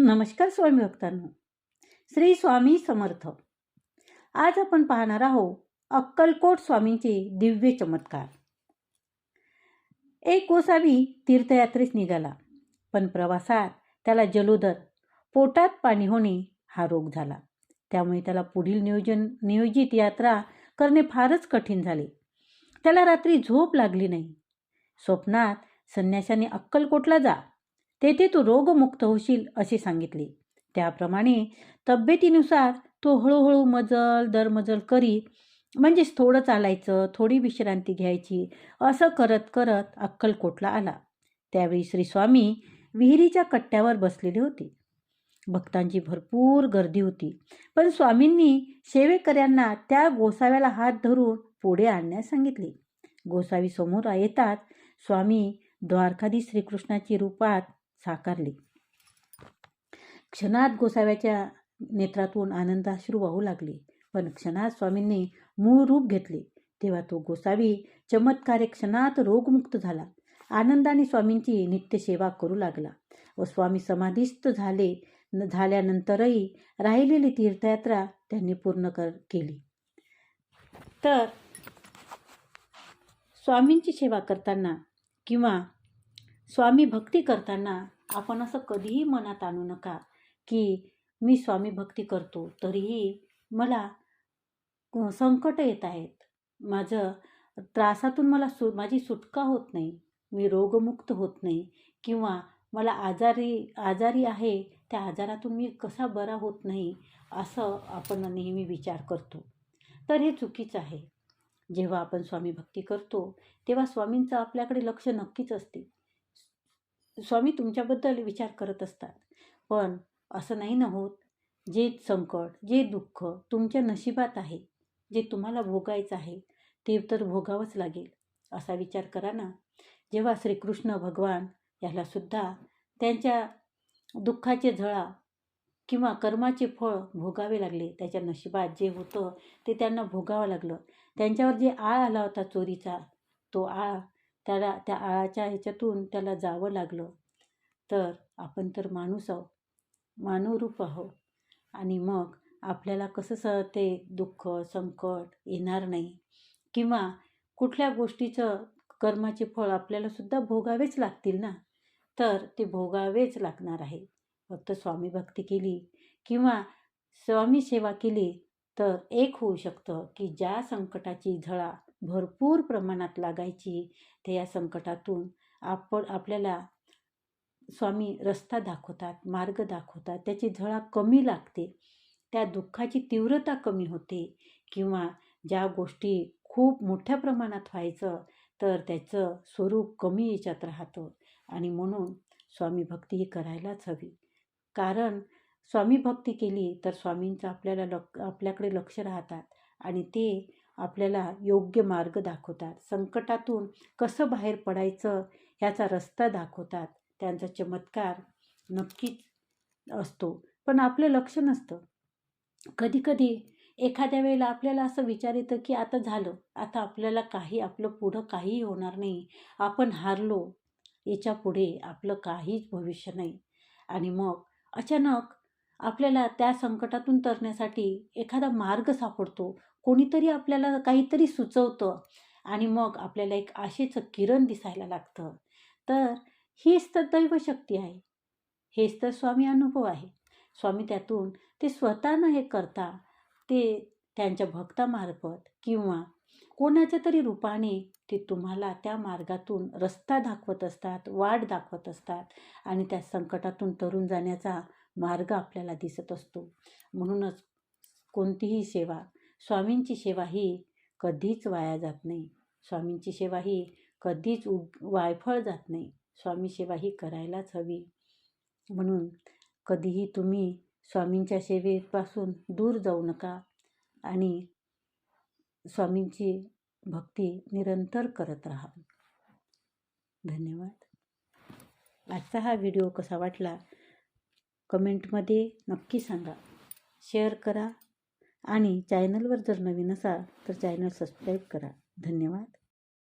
नमस्कार स्वामी भक्तांनो श्री स्वामी समर्थ. आज आपण पाहणार आहोत अक्कलकोट स्वामींचे दिव्य चमत्कार. एक गोसावी तीर्थयात्रेस निघाला पण प्रवासात त्याला जलोदर पोटात पाणी होणे हा रोग झाला. त्यामुळे त्याला पुढील नियोजन नियोजित यात्रा करणे फारच कठीण झाले. त्याला रात्री झोप लागली नाही. स्वप्नात संन्याशाने अक्कलकोटला जा. तेथे तू रोगमुक्त होशील असे सांगितले. त्याप्रमाणे तब्येतीनुसार तो हळूहळू मजल दरमजल करी म्हणजेच थोडं चालायचं थोडी विश्रांती घ्यायची असं करत करत अक्कलकोटला आला. त्यावेळी श्री स्वामी विहिरीच्या कट्ट्यावर बसलेले होते. भक्तांची भरपूर गर्दी होती पण स्वामींनी सेवेकऱ्यांना त्या गोसाव्याला हात धरून पुढे आणण्यास सांगितले. गोसावी समोर येतात स्वामी द्वारकाधी श्रीकृष्णाची रूपात साकारली. क्षणात गोसाव्याच्या नेत्रातून आनंदाश्रू वाहू लागले पण क्षणात स्वामींनी मूळ रूप घेतले. तेव्हा तो गोसावी चमत्कार क्षणात रोगमुक्त झाला. आनंदाने स्वामींची नित्य सेवा करू लागला व स्वामी समाधिस्थ झाले न झाल्यानंतरही राहिलेली तीर्थयात्रा त्यांनी पूर्ण कर केली. तर स्वामींची सेवा करताना किंवा स्वामी भक्ती करताना आपण असं कधीही मनात आणू नका की मी स्वामी भक्ती करतो तरीही मला संकट येत आहेत. माझं त्रासातून मला सु माझी सुटका होत नाही. मी रोगमुक्त होत नाही. किंवा मला आजारी आजारी आहे त्या आजारातून मी कसा बरा होत नाही असं आपण नेहमी विचार करतो. तर हे चुकीचं आहे. जेव्हा आपण स्वामी भक्ती करतो तेव्हा स्वामींचं आपल्याकडे लक्ष नक्कीच असते. स्वामी तुमच्याबद्दल विचार करत असतात. पण असं नाही ना होत. जे संकट जे दुःख तुमच्या नशिबात आहे जे तुम्हाला भोगायचं आहे ते तर भोगावंच लागेल असा विचार करा ना. जेव्हा श्रीकृष्ण भगवान यालासुद्धा त्यांच्या दुःखाचे झळा किंवा कर्माचे फळ भोगावे लागले त्याच्या नशिबात जे होतं ते त्यांना भोगावं लागलं. त्यांच्यावर जे आळ आला होता चोरीचा तो आळ त्याला त्या आळाच्या ह्याच्यातून त्याला जावं लागलं. तर आपण तर माणूस आहो मानवरूप आहो आणि मग आपल्याला कसं स ते दुःख संकट येणार नाही. किंवा कुठल्या गोष्टीचं कर्माचे फळ आपल्यालासुद्धा भोगावेच लागतील ना? तर ते भोगावेच लागणार आहे. फक्त स्वामी भक्ती केली किंवा स्वामी सेवा केली तर एक होऊ शकतं की ज्या संकटाची झळा भरपूर प्रमाणात लागायची ते या संकटातून. आपण आपल्याला स्वामी रस्ता दाखवतात मार्ग दाखवतात त्याची झळा कमी लागते. त्या दुःखाची तीव्रता कमी होते किंवा ज्या गोष्टी खूप मोठ्या प्रमाणात व्हायचं तर त्याचं स्वरूप कमी याच्यात राहतं. आणि म्हणून स्वामी भक्ती ही करायलाच हवी. कारण स्वामी भक्ती केली तर स्वामींचं आपल्याला लक आपल्याकडे लक्ष राहतात आणि ते आपल्याला योग्य मार्ग दाखवतात. संकटातून कसं बाहेर पडायचं ह्याचा रस्ता दाखवतात. त्यांचा चमत्कार नक्कीच असतो. पण आपलं लक्ष नसतं. कधीकधी एखाद्या वेळेला आपल्याला असं विचार येतं की आता झालं. आता आपल्याला काही आपलं पुढं काहीही होणार नाही. आपण हारलो. याच्यापुढे आपलं काहीच भविष्य नाही. आणि मग अचानक आपल्याला त्या संकटातून तरण्यासाठी एखादा मार्ग सापडतो. कोणीतरी आपल्याला काहीतरी सुचवतं आणि मग आपल्याला एक आशेचं किरण दिसायला लागतं. तर हीच तर दैवशक्ती आहे. हेच तर स्वामी अनुभव आहे. स्वामी त्यातून ते स्वतः न हे करता ते त्यांच्या भक्तामार्फत किंवा कोणाच्या तरी रूपाने ते तुम्हाला त्या मार्गातून रस्ता दाखवत असतात वाट दाखवत असतात आणि त्या संकटातून तरून जाण्याचा मार्ग आपल्याला दिसत असतो. म्हणूनच कोणतीही सेवा स्वामींची सेवा ही कधीच वाया जात नाही. स्वामींची सेवा ही कधीच उ वायफळ जात नाही. स्वामी सेवा ही करायलाच हवी. म्हणून कधीही तुम्ही स्वामींच्या सेवेपासून दूर जाऊ नका आणि स्वामींची भक्ती निरंतर करत राहा. धन्यवाद. आजचा हा व्हिडिओ कसा वाटला? कमेंटमध्ये नक्की सांगा. शेअर करा आणि चॅनलवर जर नवीन असाल तर चॅनल सबस्क्राईब करा. धन्यवाद.